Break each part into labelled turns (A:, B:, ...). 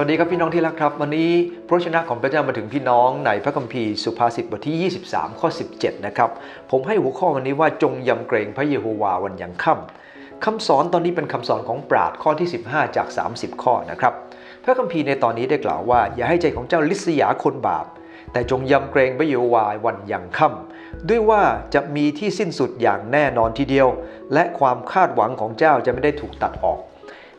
A: วัสดีครับพี่น้องที่รักครับ วันนี้พระชนะของพระเจ้ามาถึงพี่น้องในพระคัมภีร์สุภาษิตบทที่ 23 ข้อ 17 นะครับ ผมให้หัวข้อวันนี้ว่าจงยำเกรงพระเยโฮวาวันยังค่ำคำสอนตอนนี้เป็นคำสอนของปราดข้อที่ 15 จาก 30 ข้อนะครับ พระคัมภีร์ในตอนนี้ได้กล่าวว่า อย่าให้ใจของเจ้าลิษยาคนบาป แต่จงยำเกรงพระเยโฮวาวันยังค่ำด้วยว่าจะมีที่สิ้นสุดอย่างแน่นอนทีเดียว และความคาดหวังของเจ้าจะไม่ได้ถูกตัดออก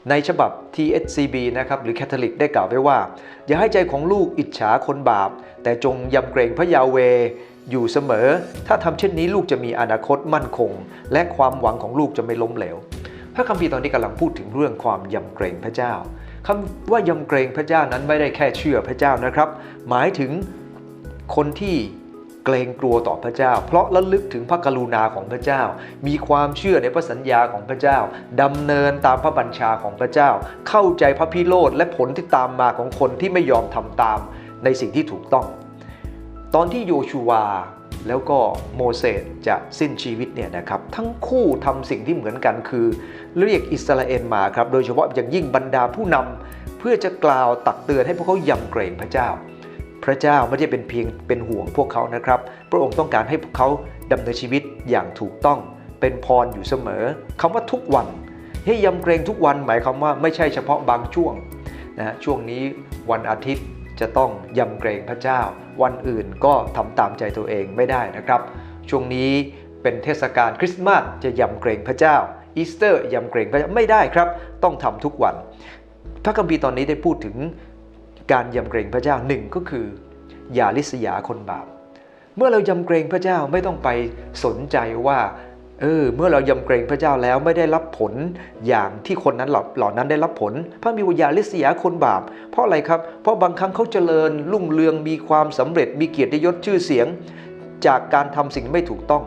A: ในฉบับ TSCB นะครับหรือแคทอลิกได้กล่าวไว้ว่า อย่าให้ใจของลูกอิจฉาคนบาป แต่จงยำเกรงพระยาเวอยู่เสมอ ถ้าทำเช่นนี้ลูกจะมีอนาคตมั่นคง และความหวังของลูกจะไม่ล้มเหลว พระคัมภีร์ตอนนี้กำลังพูดถึงเรื่องความยำเกรงพระเจ้าคำว่ายำเกรงพระเจ้านั้นไม่ได้แค่เชื่อพระเจ้านะครับ หมายถึงคนที่ เกรงกลัวต่อพระเจ้า เพราะระลึกถึงพระกรุณาของพระเจ้า มีความเชื่อในพระสัญญาของพระเจ้าดำเนินตามพระบัญชาของพระเจ้า เข้าใจพระพิโรธและผลที่ตามมาของคนที่ไม่ยอมทำตามในสิ่งที่ถูกต้อง ตอนที่โยชูวาแล้วก็โมเสสจะสิ้นชีวิตเนี่ยนะครับทั้งคู่ทำสิ่งที่เหมือนกันคือ เรียกอิสราเอลมาครับโดยเฉพาะอย่างยิ่งบรรดาผู้นำเพื่อจะกล่าวตักเตือนให้พวกเขายำเกรงพระเจ้า ระเจ้าไม่ได้เป็นเพียงเป็นห่วงพวกเขานะครับ พระองค์ต้องการให้พวกเขาดำเนินชีวิตอย่างถูกต้องเป็นพรอยู่เสมอคำว่าทุกวันให้ยำเกรงทุกวันหมายความว่าไม่ใช่เฉพาะบางช่วงนะช่วงนี้วันอาทิตย์จะต้องยำเกรงพระเจ้า วันอื่นก็ทำตามใจตัวเองไม่ได้นะครับ ช่วงนี้เป็นเทศกาลคริสต์มาสจะยำเกรงพระเจ้าอีสเตอร์ยำเกรงพระเจ้าไม่ได้ครับ ต้องทำทุกวันพระคัมภีร์ตอนนี้ได้พูดถึง การยำเกรงพระเจ้าหนึ่งก็คือ อย่าลิษยาคนบาป เมื่อเรายำเกรงพระเจ้าไม่ต้องไปสนใจว่าเออเมื่อเรายำเกรงพระเจ้าแล้วไม่ได้รับผลอย่างที่คนนั้นเหล่านั้นได้รับผล พระมีวิญญาลิษยาคนบาป เพราะอะไรครับ เพราะบางครั้งเขาเจริญรุ่งเรืองมีความสำเร็จมีเกียรติยศชื่อเสียง จากการทำสิ่งไม่ถูกต้อง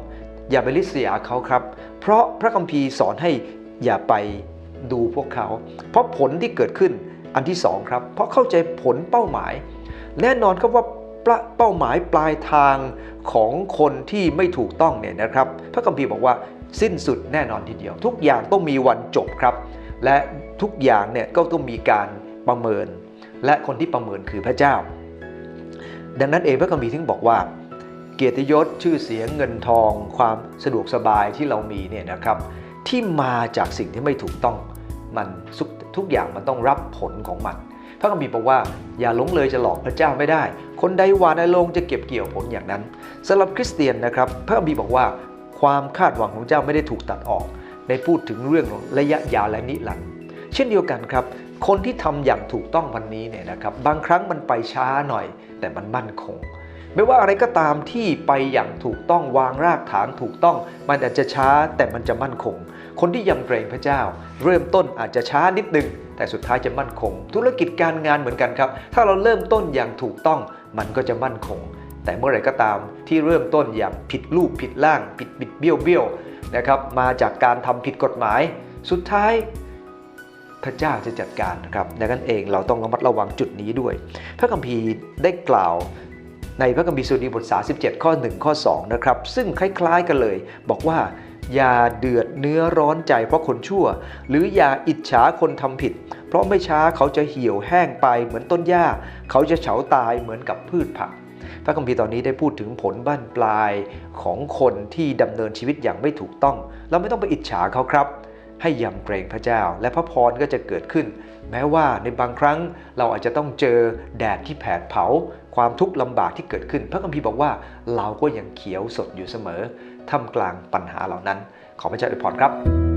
A: อย่าไปลิษยาเขาครับ เพราะพระคัมภีร์สอนให้อย่าไปดูพวกเขา เพราะผลที่เกิดขึ้น อันที่สองครับเพราะเข้าใจผลเป้าหมาย แน่นอนครับว่าเป้าหมายปลายทางของคนที่ไม่ถูกต้องเนี่ยนะครับ พระคัมภีร์บอกว่าสิ้นสุดแน่นอนทีเดียว ทุกอย่างต้องมีวันจบครับ และทุกอย่างเนี่ยก็ต้องมีการประเมิน และคนที่ประเมินคือพระเจ้า ดังนั้นเองพระคัมภีร์ถึงบอกว่า เกียรติยศชื่อเสียงเงินทอง ความสะดวกสบายที่เรามีเนี่ยนะครับ ที่มาจากสิ่งที่ไม่ถูกต้องมัน ทุกอย่างมันต้องรับผลของมัน พระคัมภีร์บอกว่าอย่าหลงเลยจะหลอกพระเจ้าไม่ได้ คนใดหวานในลงจะเก็บเกี่ยวผลอย่างนั้นสำหรับคริสเตียนนะครับ พระคัมภีร์บอกว่าความคาดหวังของเจ้าไม่ได้ถูกตัดออกได้พูดถึงเรื่องของระยะยาวและนิรันดร์เช่นเดียวกันครับ คนที่ทำอย่างถูกต้องวันนี้เนี่ยนะครับ บางครั้งมันไปช้าหน่อย แต่มันมั่นคง ไม่ว่าอะไรก็ตามที่ไปอย่างถูกต้องวางรากฐานถูกต้อง มันอาจจะช้าแต่มันจะมั่นคง คนที่ยำเกรงพระเจ้า เริ่มต้นอาจจะช้านิดนึง แต่สุดท้ายจะมั่นคง ธุรกิจการงานเหมือนกันครับ ถ้าเราเริ่มต้นอย่างถูกต้องมันก็จะมั่นคง แต่เมื่อไหร่ก็ตามที่เริ่มต้นอย่างผิดรูปผิดร่าง ผิดบิดเบี้ยวเบี้ยวนะครับมาจากการทำผิดกฎหมาย สุดท้ายพระเจ้าจะจัดการนะครับดังนั้นเองเราต้องระมัดระวังจุดนี้ด้วย พระคัมภีร์ได้กล่าวในพระคัมภีร์สุดีบท37 ข้อ 1 ข้อ 2 นะครับ ซึ่งคล้ายๆกันเลย บอกว่า อย่าเดือดเนื้อร้อนใจเพราะคนชั่ว หรืออย่าอิจฉาคนทำผิด เพราะไม่ช้าเขาจะเหี่ยวแห้งไปเหมือนต้นหญ้า เขาจะเฉาตายเหมือนกับพืชผักพระคัมภีร์ตอนนี้ได้พูดถึงผลบ้านปลายของคนที่ดำเนินชีวิตอย่างไม่ถูกต้อง เราไม่ต้องไปอิจฉาเขาครับ ให้ยำเกรงพระเจ้า และพระพรก็จะเกิดขึ้น แม้ว่าในบางครั้งเราอาจจะต้องเจอแดดที่แผดเผา ความทุกข์ลำบากที่เกิดขึ้น พระคัมภีร์บอกว่าเราก็ยังเขียวสดอยู่เสมอ ท่ามกลางปัญหาเหล่านั้น ขอพระเจ้าอวยพรครับ